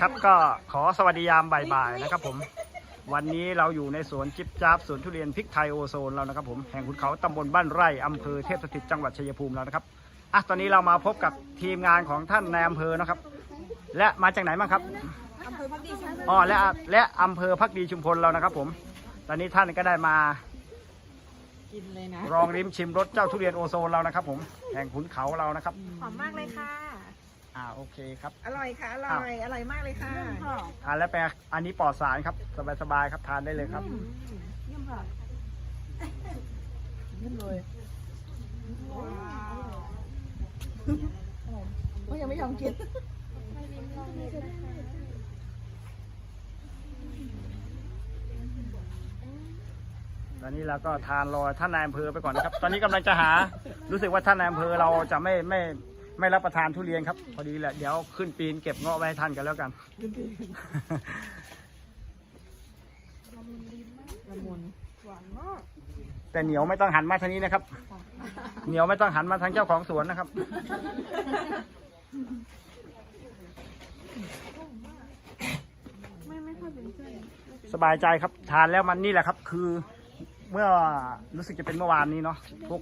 ครับก็ขอสวัสดียามบ่ายๆนะครับผม วันนี้เราอยู่ในสวนจิบจับสวนทุเรียนพริกไทยโอโซนเรานะครับผมแห่งขุนเขาตำบลบ้านไร่อำเภอเทพสถิตจังหวัดชัยภูมิแล้วนะครับอะตอนนี้เรามาพบกับทีมงานของท่านในอำเภอนะครับ และมาจากไหนบ้างครับอำเภอพักดีชุมพลอ๋อและและอำเภอพักดีชุมพลเรานะครับ ผม ตอนนี้ท่านก็ได้มากินเลยนะลองริมชิมรสเจ้าทุเรียนโอโซนเรานะครับ ผมแห่งขุนเขาเรานะครับหอมมากเลยค่ะ อ่าโอเคครับ อร่อยค่ะ อร่อย อร่อยมากเลยค่ะทานแล้วไปอันนี้ปลอดสารครับ สบายๆครับทานได้เลยครับ เยี่ยมค่ะเยี่ยมเลยก็ยังไม่ยอมกินตอนนี้เราก็ทานรอท่านนายอำเภอไปก่อนนะครับ ตอนนี้กำลังจะหา รู้สึกว่าท่านนายอำเภอเราจะไม่ไม่ ไม่รับประทานทุเรียนครับ พอดีแหละเดี๋ยวขึ้นปีนเก็บเงาะไว้ให้ท่านกันแล้วกันละมุนหวานมากแต่เหนียวไม่ต้องหันมาทางนี้นะครับ เหนียวไม่ต้องหันมาทางเจ้าของสวนนะครับสบายใจครับ ทานแล้วมันนี่แหละครับ คือ เมื่อรู้สึกจะเป็นเมื่อวานนี้เนาะพวก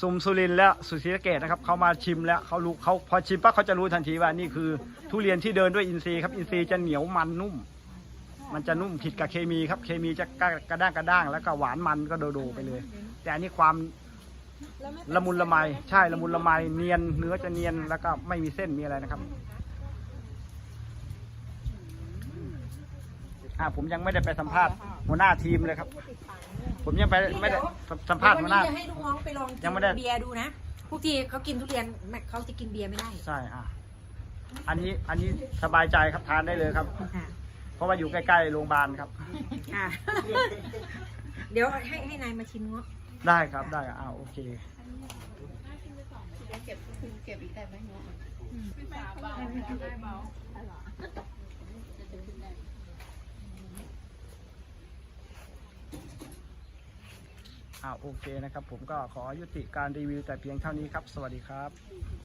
ซุมสุรินและสุศรีสะเกตนะครับเขามาชิมแล้วเขารู้เขาพอชิมปั๊บเขาจะรู้ทันทีว่านี่คือ ทุเรียนที่เดินด้วยอินทรีย์ครับอินทรีย์จะเหนียวมันนุ่ม มันจะนุ่มผิดกับเคมีครับ เคมีจะกระด้างกระด้างแล้วก็หวานมันก็โดโดไปเลย แต่อันนี้ความละมุนละไมใช่ละมุนละไมเนียนเนื้อจะเนียนแล้วก็ไม่มีเส้นมีอะไรนะครับอ่าผมยังไม่ได้ไปสัมภาษณ์หัวหน้าทีมเลยครับ ผมยังไปไม่ได้สัมภาษณ์หัวหน้า เดี๋ยววันนี้จะให้น้องๆไปลองกิยังไม่ได้ นเบียร์ดูนะพวกที่เขากินทุเรียนไม่เขาจะกินเบียร์ไม่ได้ใช่อะอันนี้อันนี้สบายใจครับทานได้เลยครับ ค่ะเพราะว่าอยู่ใกล้ๆโรงพยาบาลครับ ค่ะ เดี๋ยวให้ให้นายมาชิมเนาะได้ครับได้อ่าโอเค อ่าโอเคนะครับ ผมก็ขอยุติการรีวิวแต่เพียงเท่านี้ครับ สวัสดีครับ